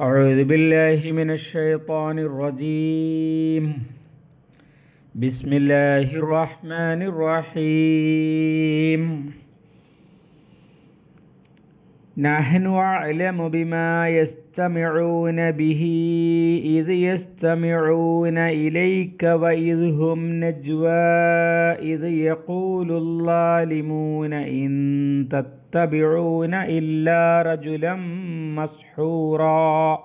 أعوذ بالله من الشيطان الرجيم. بسم الله الرحمن الرحيم. نحن أعلم بما يستمعون به إذ يستمعون إليك وإذ هم نجوى إذ يقول الظالمون إن تتبعون إلا رجلا مسحورا.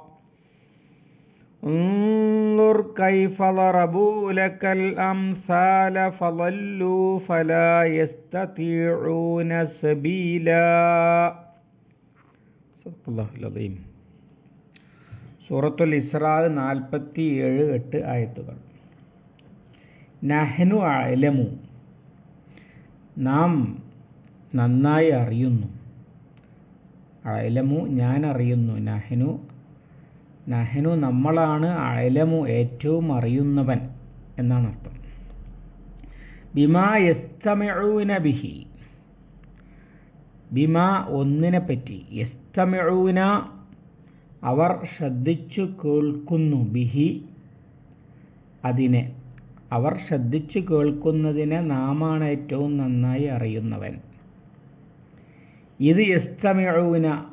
انظر كيف ضربوا لك الأمثال فضلوا فلا يستطيعون سبيلا. صدق الله العظيم. സൂറത്തുൽ ഇസ്രാ നാൽപ്പത്തി ഏഴ് എട്ട് ആയത്തുകൾ. നഹ്നു അലമു. നാം നന്നായി അറിയുന്നു. അലമു ഞാൻ അറിയുന്നു. നഹ്നു നഹ്നു നമ്മളാണ് അലമു ഏറ്റവും അറിയുന്നവൻ എന്നാണ് അർത്ഥം. ബിമാ യസ്തമിഊന ബിഹി. ബിമാ ഒന്നിനെ പറ്റി. യസ്തമിഊന അവർ ശ്രദ്ധിച്ചു കേൾക്കുന്നു ബിഹി. അതിനെ അവർ ശ്രദ്ധിച്ചു കേൾക്കുന്നതിനെ നാമാണ് ഏറ്റവും നന്നായി അറിയുന്നവൻ. ഇത് എസ്തമിഴുവിന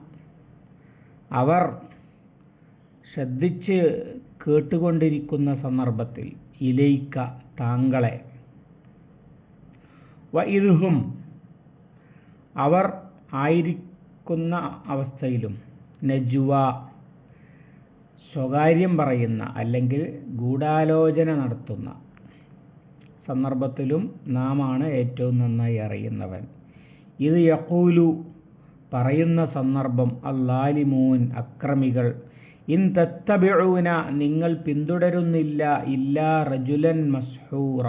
അവർ ശ്രദ്ധിച്ച് കേട്ടുകൊണ്ടിരിക്കുന്ന സന്ദർഭത്തിൽ ഇലയിക്ക താങ്കളെ. വൈദുഹും അവർ ആയിരിക്കുന്ന അവസ്ഥയിലും നജുവ. സ്വകാര്യം പറയുന്ന അല്ലെങ്കിൽ ഗൂഢാലോചന നടത്തുന്ന സന്ദർഭത്തിലും നാമാണ് ഏറ്റവും നന്നായി അറിയുന്നവൻ. ഇത് യഹൂലു പറയുന്ന സന്ദർഭം അല്ലാലിമൂൻ അക്രമികൾ. ഇൻ തത്തബിഴൂന നിങ്ങൾ പിന്തുടരുന്നില്ല ഇല്ലാ റജുലൻ മസ്ഹൂറ.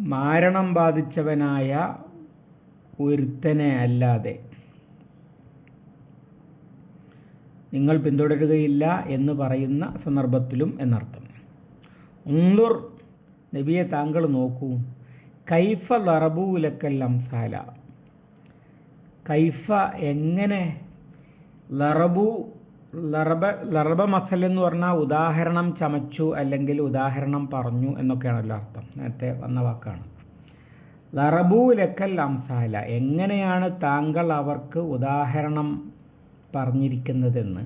മാരണം ബാധിച്ചവനായ ഒരുത്തനെ അല്ലാതെ നിങ്ങൾ പിന്തുടരുകയില്ല എന്ന് പറയുന്ന സന്ദർഭത്തിലും എന്നർത്ഥം. ഉന്തുർ നബിയെ താങ്കൾ നോക്കൂ. കൈഫ ലറബൂലക്കൽ അംസാല. കൈഫ എങ്ങനെ ലറബു ലറബ ലറബ മസൽ എന്ന് പറഞ്ഞാൽ ഉദാഹരണം ചമച്ചു അല്ലെങ്കിൽ ഉദാഹരണം പറഞ്ഞു എന്നൊക്കെയാണല്ലോ അർത്ഥം. നേരത്തെ വന്ന വാക്കാണ്. ലറബൂലക്കൽ അംസാല. എങ്ങനെയാണ് താങ്കൾ അവർക്ക് ഉദാഹരണം പറഞ്ഞിരിക്കുന്നതെന്ന്.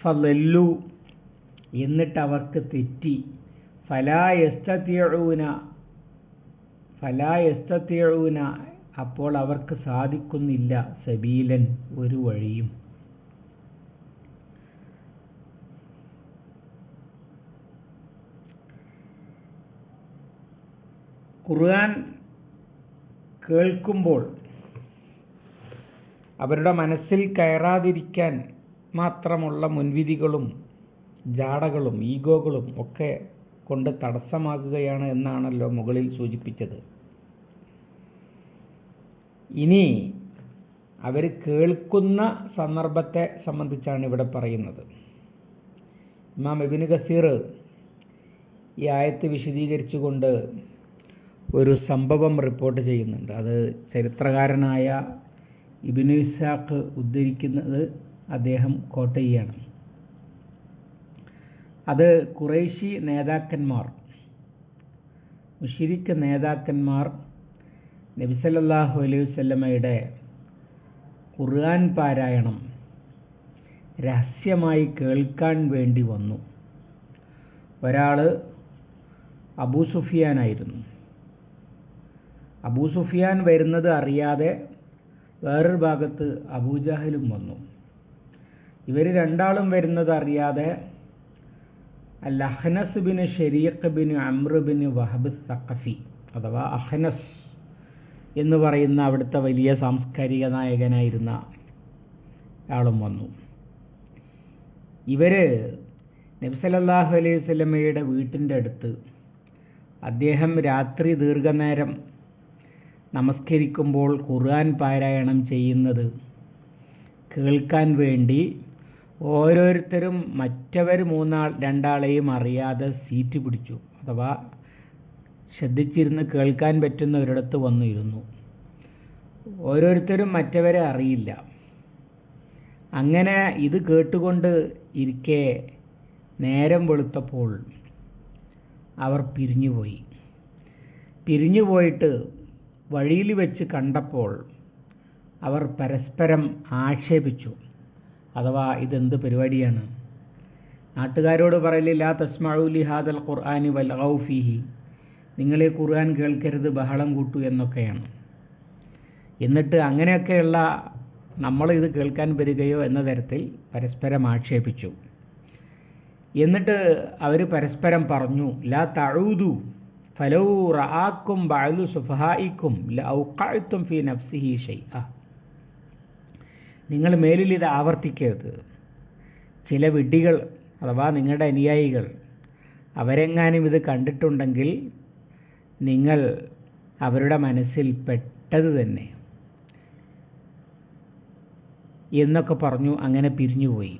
ഫലല്ലു എന്നിട്ട് അവർക്ക് തെറ്റി ഫലായസ്തൂന ഫലായസ്തൂന അപ്പോൾ അവർക്ക് സാധിക്കുന്നില്ല സബീലൻ ഒരു വഴിയും. ഖുർആൻ കേൾക്കുമ്പോൾ അവരുടെ മനസ്സിൽ കയറാതിരിക്കാൻ മാത്രമുള്ള മുൻവിധികളും ജാടകളും ഈഗോകളും ഒക്കെ കൊണ്ട് തടസ്സമാകുകയാണ് എന്നാണല്ലോ മുകളിൽ സൂചിപ്പിച്ചത്. ഇനി അവർ കേൾക്കുന്ന സന്ദർഭത്തെ സംബന്ധിച്ചാണ് ഇവിടെ പറയുന്നത്. ഇമാം എബിന് ഗസീർ ഈ ആയത്ത് വിശദീകരിച്ചുകൊണ്ട് ഒരു സംഭവം റിപ്പോർട്ട് ചെയ്യുന്നുണ്ട്. അത് ചരിത്രകാരനായ ഇബിനു ഇസാഖ് ഉദ്ധരിക്കുന്നത് അദ്ദേഹം കോട്ടയാണ് അത് കുറേശി നേതാക്കന്മാർ മുഷിരിക്ക് നേതാക്കന്മാർ നബിസല്ലാഹു അലൈഹി വല്ലമയുടെ ഖുർആൻ പാരായണം രഹസ്യമായി കേൾക്കാൻ വേണ്ടി വന്നു. ഒരാൾ അബൂ സുഫിയാനായിരുന്നു. അബൂ സുഫിയാൻ വരുന്നത് അറിയാതെ വേറൊരു ഭാഗത്ത് അബൂജാഹലും വന്നു. ഇവർ രണ്ടാളും വരുന്നത് അറിയാതെ Al Ahnas bin Shariq bin Amr bin Wahab Thaqafi അഥവാ അഹ്നസ് എന്ന് പറയുന്ന അവിടുത്തെ വലിയ സാംസ്കാരിക നായകനായിരുന്ന ആളും വന്നു. ഇവർ നബ്സലല്ലാഹു അലൈഹി സ്വലമയുടെ വീട്ടിന്റെ അടുത്ത് അദ്ദേഹം രാത്രി ദീർഘനേരം നമസ്കരിക്കുമ്പോൾ ഖുർആൻ പാരായണം ചെയ്യുന്നത് കേൾക്കാൻ വേണ്ടി ഓരോരുത്തരും മറ്റവർ മൂന്നാൾ രണ്ടാളെയും അറിയാതെ സീറ്റ് പിടിച്ചു അഥവാ ശ്രദ്ധിച്ചിരുന്ന് കേൾക്കാൻ പറ്റുന്ന ഒരിടത്ത് വന്നിരുന്നു. ഓരോരുത്തരും മറ്റവരെ അറിയില്ല. അങ്ങനെ ഇത് കേട്ടുകൊണ്ട് ഇരിക്കെ നേരം വെളുത്തപ്പോൾ അവർ പിരിഞ്ഞുപോയി. പിരിഞ്ഞുപോയിട്ട് വഴിയിൽ വെച്ച് കണ്ടപ്പോൾ അവർ പരസ്പരം ആക്ഷേപിച്ചു. അഥവാ ഇതെന്ത് പരിപാടിയാണ്? നാട്ടുകാരോട് പറയലില്ല തസ്മാഉലി ഹാദൽ ഖുർആാനി വൽ ഔഫിഹി നിങ്ങളെ ഖുർആൻ കേൾക്കരുത് ബഹളം കൂട്ടു എന്നൊക്കെയാണ്. എന്നിട്ട് അങ്ങനെയൊക്കെയുള്ള നമ്മൾ ഇത് കേൾക്കാൻ വരികയോ എന്ന തരത്തിൽ പരസ്പരം ആക്ഷേപിച്ചു. എന്നിട്ട് അവർ പരസ്പരം പറഞ്ഞു ലാ തഴൂതു ഫലൗ റആക്കും ബഅദു സുഫഹായിക്കും ഫീ നഫ്സിഹി ഷൈഅ. നിങ്ങൾ മേലിൽ ഇത് ആവർത്തിക്കരുത്. ചില വിഡ്ഢികൾ അഥവാ നിങ്ങളുടെ അനുയായികൾ അവരെങ്ങാനും ഇത് കണ്ടിട്ടുണ്ടെങ്കിൽ നിങ്ങൾ അവരുടെ മനസ്സിൽ പെട്ടത് തന്നെ. എന്നൊക്കെ പറഞ്ഞു അങ്ങനെ പിരിഞ്ഞുപോയി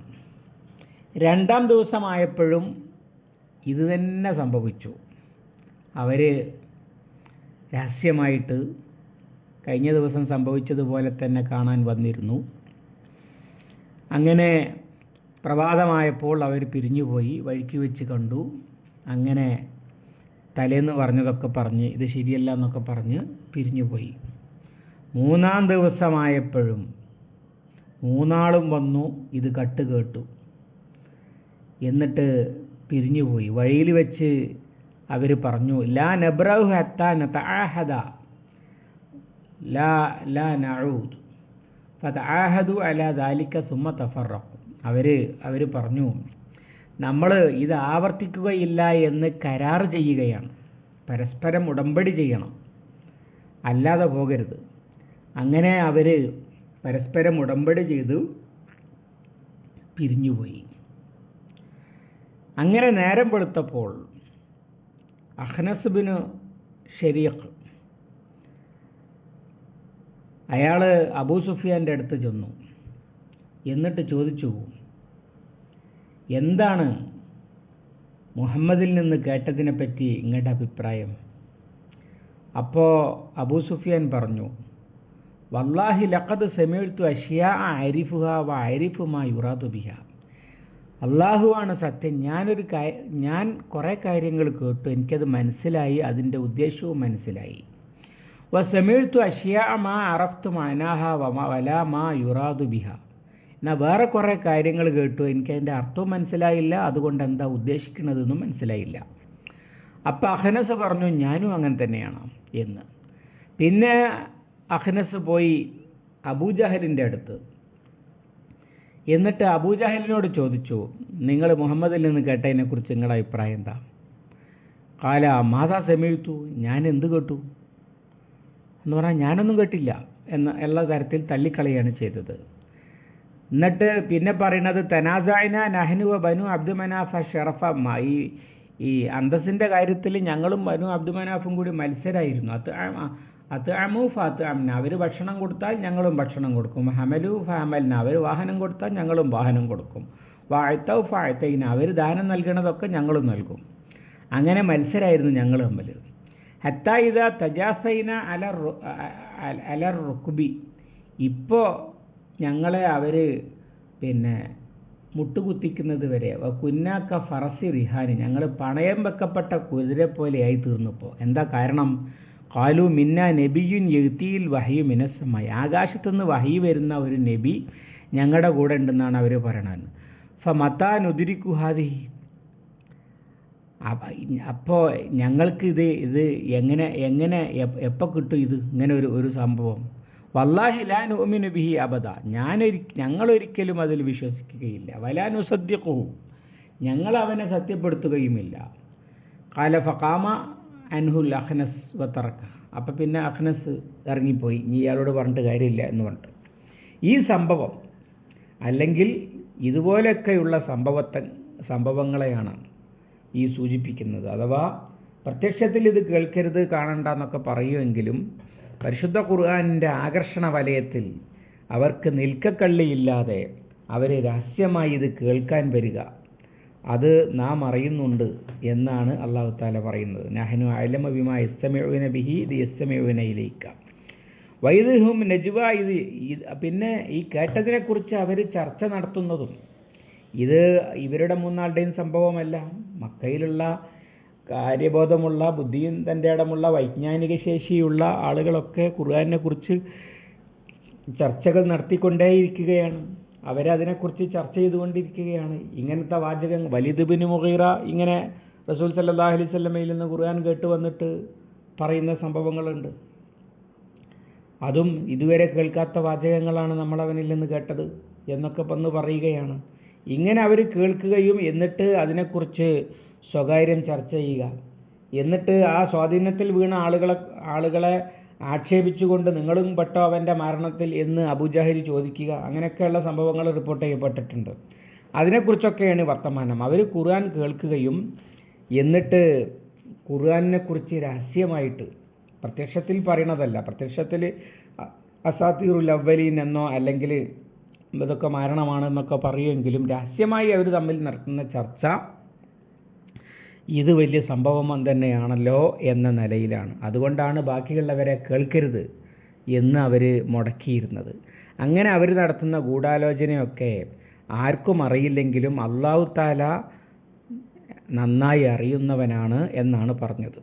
രണ്ടാം ദിവസമായപ്പോഴും ഇത് തന്നെ സംഭവിച്ചു. അവർ രഹസ്യമായിട്ട് കഴിഞ്ഞ ദിവസം സംഭവിച്ചതുപോലെ തന്നെ കാണാൻ വന്നിരുന്നു. അങ്ങനെ പ്രഭാതമായപ്പോൾ അവർ പിരിഞ്ഞുപോയി വഴിക്ക് വെച്ച് കണ്ടു. അങ്ങനെ തലേന്ന് പറഞ്ഞതൊക്കെ പറഞ്ഞ് ഇത് ശരിയല്ല എന്നൊക്കെ പറഞ്ഞ് പിരിഞ്ഞുപോയി. മൂന്നാം ദിവസമായപ്പോഴും മൂന്നാളും വന്നു ഇത് കട്ട് കേട്ടു. എന്നിട്ട് പിരിഞ്ഞുപോയി. വഴിയിൽ വെച്ച് അവർ പറഞ്ഞു ലാ നബ്രഹു ഹത്താ നതഅഹദ ലാ ലാ നഊദ്. ഫതആഹദു അലാ ദാലിക സുമ തഫറഖു. അവർ അവർ പറഞ്ഞു നമ്മൾ ഇത് ആവർത്തിക്കുകയില്ല എന്ന് കരാർ ചെയ്യുകയാണ്. പരസ്പരം ഉടമ്പടി ചെയ്യണം. അല്ലാതെ പോകരുത്. അങ്ങനെ അവർ പരസ്പരം ഉടമ്പടി ചെയ്തു പിരിഞ്ഞുപോയി. അങ്ങനെ നേരം വെളുത്തപ്പോൾ അഹ്നസ്ബിന് ഷെരീഖ് അയാൾ അബൂ സുഫിയാന്റെ അടുത്ത് ചെന്നു. എന്നിട്ട് ചോദിച്ചു എന്താണ് മുഹമ്മദിൽ നിന്ന് കേട്ടതിനെപ്പറ്റി ഇങ്ങയുടെ അഭിപ്രായം? അപ്പോൾ അബൂ സുഫിയാൻ പറഞ്ഞു വല്ലാഹി ലഖദ് സെമിഴ്ത്തു അഷിയ അരിഫുഹ വ അരിഫുമായി യുറാദു ബിഹ. അള്ളാഹുവാണ് സത്യം. ഞാനൊരു ഞാൻ കുറേ കാര്യങ്ങൾ കേട്ടു. എനിക്കത് മനസ്സിലായി. അതിന്റെ ഉദ്ദേശവും മനസ്സിലായി. വ അഷിയ അഷ്യാ മാ അറഫ്തു മാനാഹ വല മാ യുറാദു ബിഹ. എന്നാൽ വേറെ കുറേ കാര്യങ്ങൾ കേട്ടു. എനിക്കതിന്റെ അർത്ഥവും മനസ്സിലായില്ല. അതുകൊണ്ട് എന്താ ഉദ്ദേശിക്കുന്നതെന്നും മനസ്സിലായില്ല. അപ്പം അഹ്നസ് പറഞ്ഞു ഞാനും അങ്ങനെ തന്നെയാണ് എന്ന്. പിന്നെ അഹ്നസ് പോയി അബൂജഹലിന്റെ അടുത്ത്. എന്നിട്ട് അബൂജാഹലിനോട് ചോദിച്ചു നിങ്ങൾ മുഹമ്മദിൽ നിന്ന് കേട്ടതിനെക്കുറിച്ച് നിങ്ങളുടെ അഭിപ്രായം എന്താ? കാല മാതാ സമീപത്തു ഞാൻ എന്ത് കേട്ടു? എന്ന് പറഞ്ഞാൽ ഞാനൊന്നും കേട്ടില്ല. എന്ന എല്ലാ തരത്തിൽ തള്ളിക്കളയാണ് ചെയ്തത്. എന്നിട്ട് പിന്നെ പറയുന്നത് തനാസായന നഹ്നു ബനു അബ്ദുമനാഫ ഷെറഫ. ഈ ഈ അന്തസ്സിന്റെ കാര്യത്തിൽ ഞങ്ങളും ബനു അബ്ദുമനാഫും കൂടി മത്സരമായിരുന്നു അത് അത് അമു ഫാത്ത് അമ്ന അവർ ഭക്ഷണം കൊടുത്താൽ ഞങ്ങളും ഭക്ഷണം കൊടുക്കും. ഹമലു ഫാമലിന അവർ വാഹനം കൊടുത്താൽ ഞങ്ങളും വാഹനം കൊടുക്കും. വാഴ്ത്തവ് ഫാഴ്ത്തയിന അവർ ദാനം നൽകണതൊക്കെ ഞങ്ങളും നൽകും. അങ്ങനെ മത്സരമായിരുന്നു ഞങ്ങൾ തമ്മിൽ. ഹത്ത ഇത തജാസൈന അല അലർ റുക്കുബി ഇപ്പോൾ ഞങ്ങളെ അവർ പിന്നെ മുട്ടുകുത്തിക്കുന്നത് വരെ. കുന്നാക്ക ഫറസി റിഹാനി. ഞങ്ങൾ പണയം വെക്കപ്പെട്ട കുതിരെ പോലെയായി തീർന്നപ്പോൾ എന്താ കാരണം? കാലു മിന്ന നബിയുൻ എഴുത്തിയിൽ വഹയു മിനസ്സമായി. ആകാശത്തുനിന്ന് വഹി വരുന്ന ഒരു നബി ഞങ്ങളുടെ കൂടെ ഉണ്ടെന്നാണ് അവർ പറയണത്. ഫ മത്താൻ ഉദിരിക്കുഹാദി അപ്പോൾ ഞങ്ങൾക്ക് ഇത് ഇത് എങ്ങനെ എങ്ങനെ എപ്പോൾ കിട്ടും ഇത്? ഇങ്ങനെ ഒരു ഒരു സംഭവം. വല്ലാഹി ലാൻ ഒമിനു ബിഹി അബദ. ഞാനൊരി ഞങ്ങളൊരിക്കലും അതിൽ വിശ്വസിക്കുകയില്ല. വലാനു ഉസദ്യക്കൂ ഞങ്ങൾ അവനെ സത്യപ്പെടുത്തുകയുമില്ല. കാല ഫക്കാമ അൻഹുൽ അഹ്നസ് വത്തറക്ക അപ്പം പിന്നെ അഹ്നസ് ഇറങ്ങിപ്പോയി. നീ ഇയാളോട് പറഞ്ഞിട്ട് കാര്യമില്ല എന്ന് പറഞ്ഞിട്ട്. ഈ സംഭവം അല്ലെങ്കിൽ ഇതുപോലെയൊക്കെയുള്ള സംഭവത്തെ സംഭവങ്ങളെയാണ് ഈ സൂചിപ്പിക്കുന്നത്. അഥവാ പ്രത്യക്ഷത്തിൽ ഇത് കേൾക്കരുത് കാണണ്ട എന്നൊക്കെ പറയുമെങ്കിലും പരിശുദ്ധ ഖുർആാനിന്റെ ആകർഷണ വലയത്തിൽ അവർക്ക് നിൽക്കക്കള്ളിയില്ലാതെ അവരെ രഹസ്യമായി ഇത് കേൾക്കാൻ വരിക. അത് നാം അറിയുന്നുണ്ട് എന്നാണ് അള്ളാഹു താല പറയുന്നത്. നഹനു അലമ ബിമ ഇസ്തമിഴുവിന ബിഹി ഇത് ഇസ്തമിഴുവിനയിലേക്ക് വൈദ്യഹും നജുവ ഇത് പിന്നെ ഈ കേട്ടതിനെ കുറിച്ച് അവർ ചർച്ച നടത്തുന്നതും ഇത് ഇവരുടെ മൂന്നാളുടെയും സംഭവമല്ല. മക്കയിലുള്ള കാര്യബോധമുള്ള ബുദ്ധിയും തന്റെ ഇടമുള്ള വൈജ്ഞാനിക ശേഷിയുള്ള ആളുകളൊക്കെ ഖുർആാനിനെക്കുറിച്ച് ചർച്ചകൾ നടത്തിക്കൊണ്ടേയിരിക്കുകയാണ്. അവരതിനെക്കുറിച്ച് ചർച്ച ചെയ്തുകൊണ്ടിരിക്കുകയാണ്. ഇങ്ങനത്തെ വാചകം വലിദ് ബിൻ മുഹീറ ഇങ്ങനെ റസൂൽ സല്ലാഹ് അലൈഹി വസല്ലമയിൽ നിന്ന് ഖുർആൻ കേട്ട് വന്നിട്ട് പറയുന്ന സംഭവങ്ങളുണ്ട്. അതും ഇതുവരെ കേൾക്കാത്ത വാചകങ്ങളാണ് നമ്മൾ അവനിൽ നിന്ന് കേട്ടത് എന്നൊക്കെ വന്ന് പറയുകയാണ്. ഇങ്ങനെ അവർ കേൾക്കുകയും എന്നിട്ട് അതിനെക്കുറിച്ച് സ്വകാര്യം ചർച്ച ചെയ്യുക. എന്നിട്ട് ആ സ്വാധീനത്തിൽ വീണ ആളുകളെ ആളുകളെ ആക്ഷേപിച്ചുകൊണ്ട് നിങ്ങളും പെട്ടോ അവന്റെ മരണത്തിൽ എന്ന് അബുജാഹിൽ ചോദിക്കുക. അങ്ങനെയൊക്കെയുള്ള സംഭവങ്ങൾ റിപ്പോർട്ട് ചെയ്യപ്പെട്ടിട്ടുണ്ട്. അതിനെക്കുറിച്ചൊക്കെയാണ് വർത്തമാനം. അവർ ഖുർആൻ കേൾക്കുകയും എന്നിട്ട് ഖുർആാനിനെക്കുറിച്ച് കുറിച്ച് രഹസ്യമായിട്ട് പ്രത്യക്ഷത്തിൽ പറയണതല്ല. പ്രത്യക്ഷത്തിൽ അസാത്തീറുൽ അവലീൻ എന്നോ അല്ലെങ്കിൽ ഇതൊക്കെ മരണമാണ് എന്നൊക്കെ പറയുമെങ്കിലും രഹസ്യമായി അവർ തമ്മിൽ നടത്തുന്ന ചർച്ച ഇത് വലിയ സംഭവം തന്നെയാണല്ലോ എന്ന നിലയിലാണ്. അതുകൊണ്ടാണ് ബാക്കിയുള്ളവരെ കേൾക്കരുത് എന്ന് അവർ മുടക്കിയിരുന്നത്. അങ്ങനെ അവർ നടത്തുന്ന ഗൂഢാലോചനയൊക്കെ ആർക്കും അറിയില്ലെങ്കിലും അള്ളാഹു താല നന്നായി അറിയുന്നവനാണ് എന്നാണ് പറഞ്ഞത്.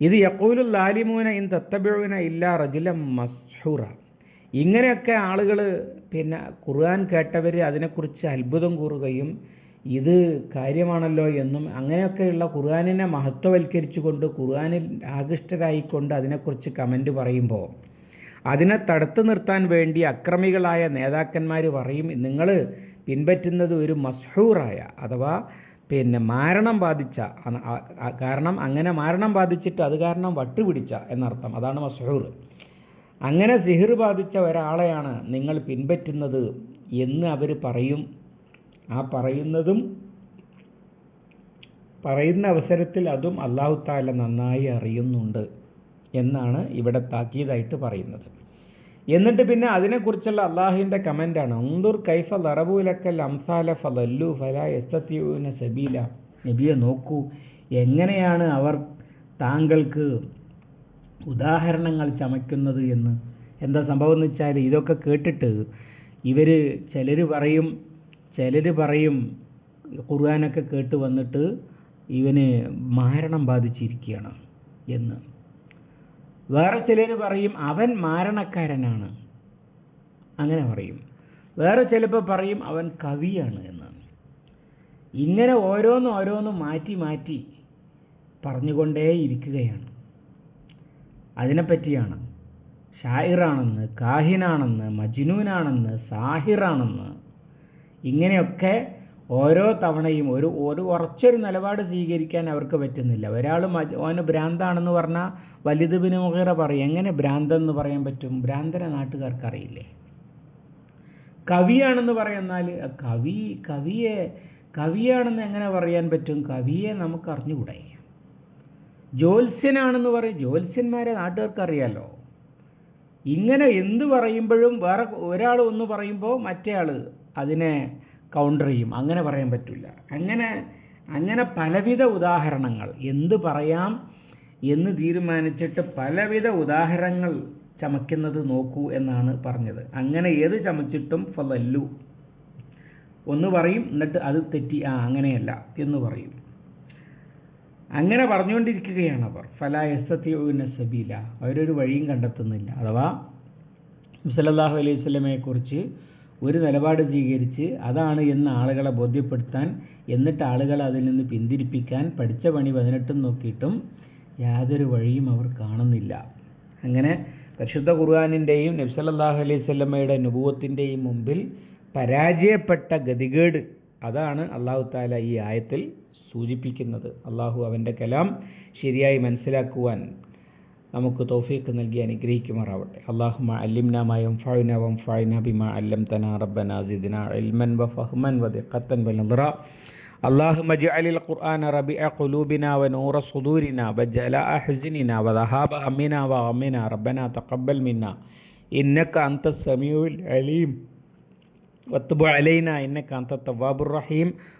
ഇത് യക്കൂലു ലാലിമൂന ഇൻ തത്തബിഴുവിന ഇല്ല റജുലം മസ്ഹൂറ. ഇങ്ങനെയൊക്കെ ആളുകൾ പിന്നെ ഖുർആൻ കേട്ടവർ അതിനെക്കുറിച്ച് അത്ഭുതം കൂറുകയും ഇത് കാര്യമാണല്ലോ എന്നും അങ്ങനെയൊക്കെയുള്ള ഖുർആാനിനെ മഹത്വവൽക്കരിച്ചുകൊണ്ട് ഖുർആാനിൽ ആകൃഷ്ടരായിക്കൊണ്ട് അതിനെക്കുറിച്ച് കമന്റ് പറയുമ്പോൾ അതിനെ തടുത്തു നിർത്താൻ വേണ്ടി അക്രമികളായ നേതാക്കന്മാർ പറയും. നിങ്ങൾ പിൻപറ്റുന്നത് ഒരു മസ്ഹൂറായ അഥവാ പിന്നെ മാരണം ബാധിച്ച കാരണം അങ്ങനെ മാരണം ബാധിച്ചിട്ട് അത് കാരണം വട്ടുപിടിച്ച എന്നർത്ഥം. അതാണ് മസ്ഹൂർ. അങ്ങനെ സിഹിർ ബാധിച്ച ഒരാളെയാണ് നിങ്ങൾ പിൻപറ്റുന്നത് എന്ന് അവർ പറയും. ആ പറയുന്നതും പറയുന്ന അവസരത്തിൽ അതും അള്ളാഹു താല നന്നായി അറിയുന്നുണ്ട് എന്നാണ് ഇവിടെ താക്കീതായിട്ട് പറയുന്നത്. എന്നിട്ട് പിന്നെ അതിനെക്കുറിച്ചുള്ള അള്ളാഹുവിന്റെ കമന്റാണ് ഉന്തുർ കൈഫ ലറബുലക്കൽ അംസാല ഫലല്ലു ഫല എസ്തത്യൂന സബീല. നബിയെ നോക്കൂ എങ്ങനെയാണ് അവർ താങ്കൾക്ക് ഉദാഹരണങ്ങൾ ചമയ്ക്കുന്നത് എന്ന്? എന്താ സംഭവം എന്ന് വെച്ചാൽ ഇതൊക്കെ കേട്ടിട്ട് ഇവർ ചിലർ പറയും ചിലർ പറയും ഖുർആാനൊക്കെ കേട്ട് വന്നിട്ട് ഇവന് മാരണം ബാധിച്ചിരിക്കുകയാണ് എന്ന്. വേറെ ചിലർ പറയും അവൻ മാരണക്കാരനാണ്. അങ്ങനെ പറയും. വേറെ ചിലപ്പോൾ പറയും അവൻ കവിയാണ് എന്ന്. ഇങ്ങനെ ഓരോന്നും ഓരോന്നും മാറ്റി മാറ്റി പറഞ്ഞുകൊണ്ടേ ഇരിക്കുകയാണ്. അതിനെപ്പറ്റിയാണ്. ഷായിറാണെന്ന് കാഹിനാണെന്ന് മജ്നൂനാണെന്ന് സാഹിറാണെന്ന് ഇങ്ങനെയൊക്കെ ഓരോ തവണയും ഒരു ഒരു ഉറച്ചൊരു നിലപാട് സ്വീകരിക്കാൻ അവർക്ക് പറ്റുന്നില്ല. ഒരാൾ ഓന് ഭ്രാന്താണെന്ന് പറഞ്ഞാൽ വലുത് ബിന് പറയും. എങ്ങനെ ഭ്രാന്തെന്ന് പറയാൻ പറ്റും? ഭ്രാന്തനെ നാട്ടുകാർക്ക് അറിയില്ലേ? കവിയാണെന്ന് പറയുന്നാൽ കവി കവിയെ കവിയാണെന്ന് എങ്ങനെ പറയാൻ പറ്റും? കവിയെ നമുക്ക് അറിഞ്ഞുകൂടെ ജ്യോത്സ്യനാണെന്ന് പറയും. ജ്യോത്സ്യന്മാരെ നാട്ടുകാർക്ക് അറിയാലോ? ഇങ്ങനെ എന്ത് പറയുമ്പോഴും വേറെ ഒരാൾ ഒന്ന് പറയുമ്പോൾ മറ്റേ ആൾ അതിനെ കൗണ്ടർ ചെയ്യും. അങ്ങനെ പറയാൻ പറ്റില്ല. അങ്ങനെ അങ്ങനെ പലവിധ ഉദാഹരണങ്ങൾ. എന്ത് പറയാം എന്ന് തീരുമാനിച്ചിട്ട് പലവിധ ഉദാഹരണങ്ങൾ ചമയ്ക്കുന്നത് നോക്കൂ എന്നാണ് പറഞ്ഞത്. അങ്ങനെ ഏത് ചമച്ചിട്ടും ഫലല്ലു. ഒന്ന് പറയും എന്നിട്ട് അത് തെറ്റി ആ അങ്ങനെയല്ല എന്ന് പറയും. അങ്ങനെ പറഞ്ഞുകൊണ്ടിരിക്കുകയാണ് അവർ. ഫല എസ്തത്യൂന സബീല. അവരൊരു വഴിയും കണ്ടെത്തുന്നില്ല. അഥവാ സല്ലല്ലാഹു അലൈഹി സ്വലമയെ കുറിച്ച് ഒരു നിലപാട് സ്വീകരിച്ച് അതാണ് എന്ന് ആളുകളെ ബോധ്യപ്പെടുത്താൻ എന്നിട്ട് ആളുകളെ അതിൽ നിന്ന് പിന്തിരിപ്പിക്കാൻ പഠിച്ച പണി പതിനെട്ടും നോക്കിയിട്ടും യാതൊരു വഴിയും അവർ കാണുന്നില്ല. അങ്ങനെ പരിശുദ്ധ ഖുർആാനിന്റെയും നബ്സല്ലാഹു അലൈഹി സ്വല്ലമ്മയുടെ അനുഭവത്തിന്റെയും മുമ്പിൽ പരാജയപ്പെട്ട ഗതികേട് അതാണ് അള്ളാഹു താല ഈ ആയത്തിൽ സൂചിപ്പിക്കുന്നത്. അള്ളാഹു അവന്റെ കലാം ശരിയായി മനസ്സിലാക്കുവാൻ നമുക്ക് തൗഫീഖ് നൽകി അനുഗ്രഹിക്കുമാറാവട്ടെ അള്ളാഹുമ അല്ലിംന യംഫഉന വംഫഅന ബിമാ അല്ലംതന റബ്ബന സിദ്ന ഇൽമൻ വഫഹ്മൻ വദിഖത്തൻ വനദ്റ اللهم اجعل القرآن ربيع قلوبنا ونور صدورنا وجلاء حزننا وذهاب همنا وغمنا ربنا تقبل منا إنك أنت السميع العليم وتب علينا إنك أنت التواب الرحيم